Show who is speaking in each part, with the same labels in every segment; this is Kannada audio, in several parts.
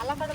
Speaker 1: ಅಲ್ಲ ಕಡೆ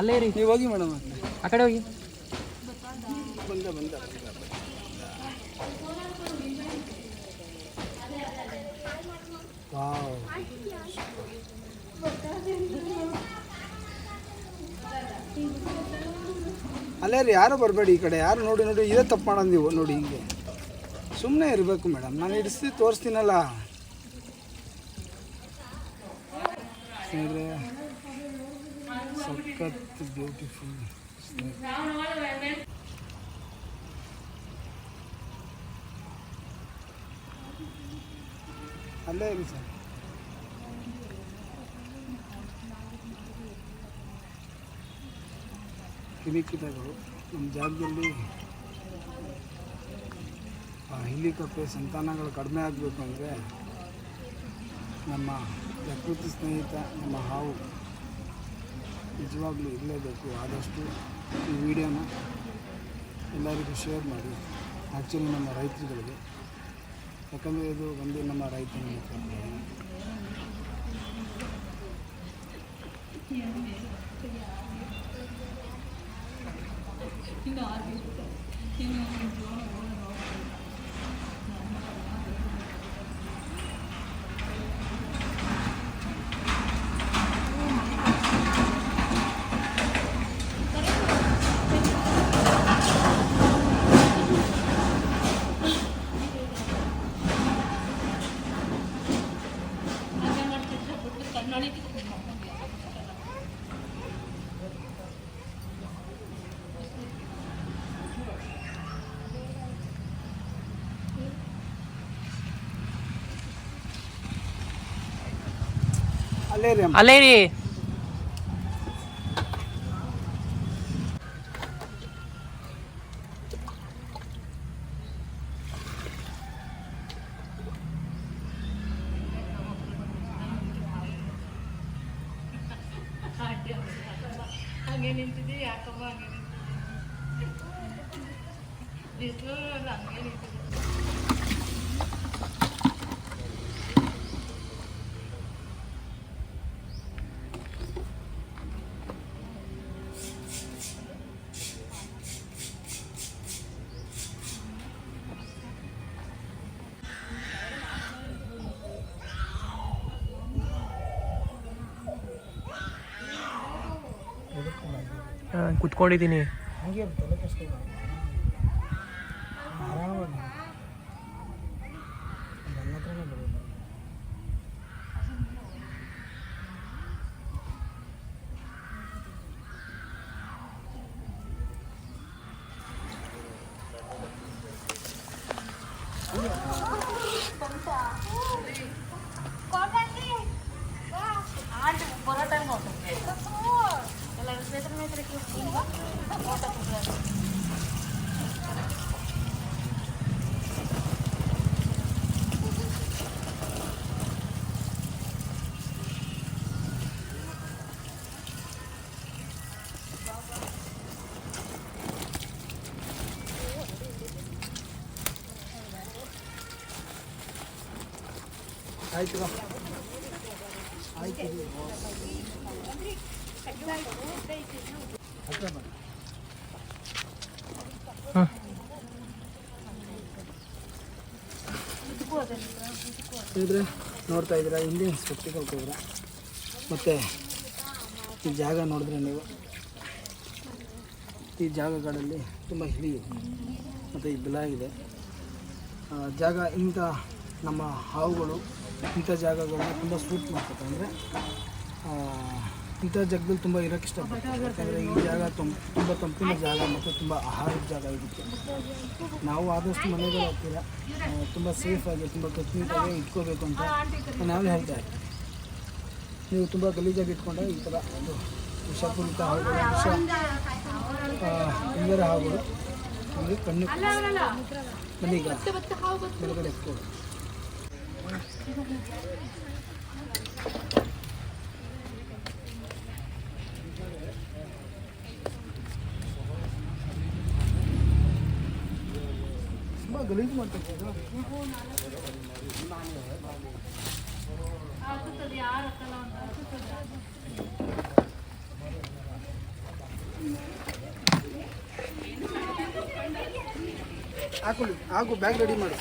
Speaker 2: ಅಲ್ಲೇ ರೀ
Speaker 3: ನೀವು ಹೋಗಿ ಮೇಡಮ್.
Speaker 2: ಆ ಕಡೆ ಹೋಗಿ.
Speaker 3: ಬಂದ ಬಂದ ವಾವ್. ಅಲ್ಲೇ ರೀ ಯಾರು ಬರಬೇಡಿ ಈ ಕಡೆ. ಯಾರು ನೋಡಿ ನೋಡಿ ಇದೇ ತಪ್ಪು ಮಾಡೋದು ನೀವು ನೋಡಿ ಹಿಂಗೆ. ಸುಮ್ಮನೆ ಇರಬೇಕು ಮೇಡಮ್. ನಾನು ಇಡಿಸಿ ತೋರಿಸ್ತೀನಲ್ಲ. ಸ್ನೇಹಿತರೆ ಸಖತ್ ಬ್ಯೂಟಿಫುಲ್ ಅಲ್ಲೇ ಇರಿ ಸರ್. ಕ್ರಿಮಿಕೀಟಗಳು ನಮ್ಮ ಜಾಗದಲ್ಲಿ, ಆ, ಹಿಲಿ ಕಪ್ಪೆ ಸಂತಾನಗಳು ಕಡಿಮೆ ಆಗಬೇಕು ಅಂದರೆ ನಮ್ಮ ಪ್ರಕೃತಿ ಸ್ನೇಹಿತ, ನಮ್ಮ ಹಾವು. ನಿಜವಾಗ್ಲೂ ಇರಲೇಬೇಕು ಆದಷ್ಟು ಈ ವಿಡಿಯೋನ ಎಲ್ಲರಿಗೂ ಶೇರ್ ಮಾಡಿ. ಆ್ಯಕ್ಚುಲಿ ನಮ್ಮ ರೈತರುಗಳಿಗೆ. ಯಾಕಂದರೆ ಇದು ಒಂದು ನಮ್ಮ ರೈತನ ಮಕ್ಕಳು ಅಲ್ಲೇ ರೀ
Speaker 1: ಹಂಗೆ ನಿಂತಿದ್ದಿ ಯಾಕಮ್ಮ ಹಂಗೆ ಬಿಸಿಲು ಹಂಗೆ ನಿಂತಿದ್ದಿ
Speaker 2: ಕುತ್ಕೊಂಡಿದ್ದೀನಿ
Speaker 3: ಹಾಗೆ ತಲೆ ಕಷ್ಟ ಆರಾಮಾಗಿ ನನ್ನ ಹತ್ರನೇ ಬರೋದು
Speaker 1: ಬರೋ ಟೈಮ್ ಎಲ್ಲ ಸ್ನೇಹಿತರ ಮೇತ್ರಕ್ಕೆ
Speaker 3: ಆಯ್ತು ಬಾ. ಆಯ್ತು ಇದ್ರೆ ನೋಡ್ತಾ ಇದ್ದೀರಾ? ಇಂಡಿಯನ್ ಸ್ಪೆಕ್ಟಿಕಲ್ ಹೋದ್ರೆ ಮತ್ತು ಈ ಜಾಗ ನೋಡಿದ್ರೆ ನೀವು? ಈ ಜಾಗಗಳಲ್ಲಿ ತುಂಬ ಹಿಡಿಯು ಮತ್ತು ಈ ಬಿಲ ಇದೆ. ಜಾಗ ಇಂಥ ನಮ್ಮ ಹಾವುಗಳು ಇಂಥ ಜಾಗಗಳನ್ನ ತುಂಬ ಸೂಟ್ ಮಾಡ್ತದೆ. ಇಂಥ ಜಾಗದಲ್ಲಿ ತುಂಬ ಇರೋಕ್ಕೆ ಇಷ್ಟಪಡ್ತಾರೆ ಯಾಕಂದರೆ ಈ ಜಾಗ ತುಂಬ ತುಂಬ ತಂಪಿನ ಜಾಗ ಮತ್ತು ತುಂಬ ಆಹಾರದ ಜಾಗ ಇರುತ್ತೆ. ನಾವು ಆದಷ್ಟು ಮನೆಗಳು ಹತ್ತಿರ ತುಂಬ ಸೇಫಾಗಿ ತುಂಬ ಕಟ್ಟುನಿಟ್ಟಾಗಿ ಇಟ್ಕೋಬೇಕು ಅಂತ ನಾನು ಹೇಳ್ತಾ ಇದ್ದೀವಿ ನೀವು ತುಂಬ ಗಲೀಜಾಗಿ ಇಟ್ಕೊಂಡ್ರೆ ಈ ಥರ ಒಂದು ವಿಷಪೂರಿತ ಹಾವುಗಳು, ವಿಷ ಇಂಗರ ಹಾವುಗಳು ನಮಗೆ ಕಣ್ಣು ಬನ್ನಿ ಈಗ ಕೆಳಗಡೆ ಎತ್ಕೊಳ್ಳಿ ಗಲೀಜು ಮಾಡ್ತಾರೆ. ಹಾಕೊಳ್ಳಿ ಹಾಕು ಬ್ಯಾಗ್ ರೆಡಿ ಮಾಡು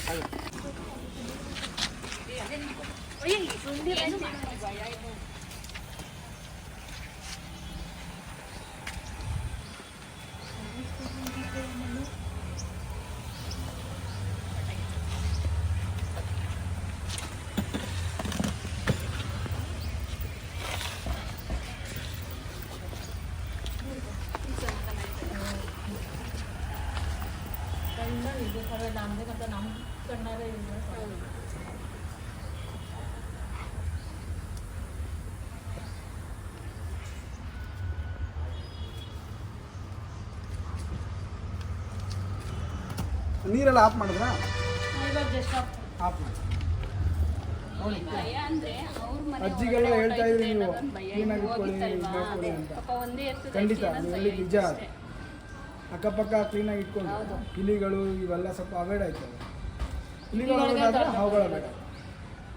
Speaker 3: ನೀರೆಲ್ಲ ಆಫ್ ಮಾಡಿದ್ರ? ಆಫ್ ಮಾಡಿ. ಅಜ್ಜಿಗೆಲ್ಲ ಹೇಳ್ತಾ ಇದ್ರಿ ನೀವು. ಖಂಡಿತ ನಿಜ ಅದು. ಅಕ್ಕಪಕ್ಕ ಕ್ಲೀನಾಗಿ ಇಟ್ಕೊಂಡು. ಇಲಿಗಳು ಇವೆಲ್ಲ ಸ್ವಲ್ಪ ಅವಾಯ್ಡ್ ಆಯ್ತವೆ ಇಲಿಗಳು ಆದ್ರೆ ಹಾವುಗಳು ಬೇಡ.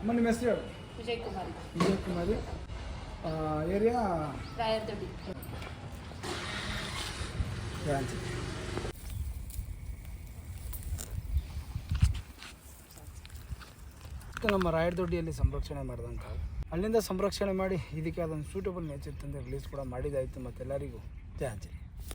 Speaker 3: ಅಮ್ಮ ನಿಮ್ಮ ಹೆಸರು ಹೇಳು.
Speaker 1: ವಿಜಯ್ ಕುಮಾರಿ.
Speaker 3: ವಿಜಯ್ ಕುಮಾರಿ. ಏರಿಯಾ
Speaker 1: ರಾಯರ್ ದೊಡ್ಡಿ
Speaker 3: ಬ್ರಾಂಚ್ ನಮ್ಮ ರಾಯರದೊಡ್ಡಿಯಲ್ಲಿ ಸಂರಕ್ಷಣೆ ಮಾಡಿದಂಥ ಅಲ್ಲಿಂದ ಸಂರಕ್ಷಣೆ ಮಾಡಿ ಇದಕ್ಕೆ ಅದೊಂದು ಸೂಟಬಲ್ ನೇಚರ್ ತಂದು ರಿಲೀಸ್ ಕೂಡ ಮಾಡಿದಾಯಿತು ಮತ್ತೆಲ್ಲರಿಗೂ. ಜಯ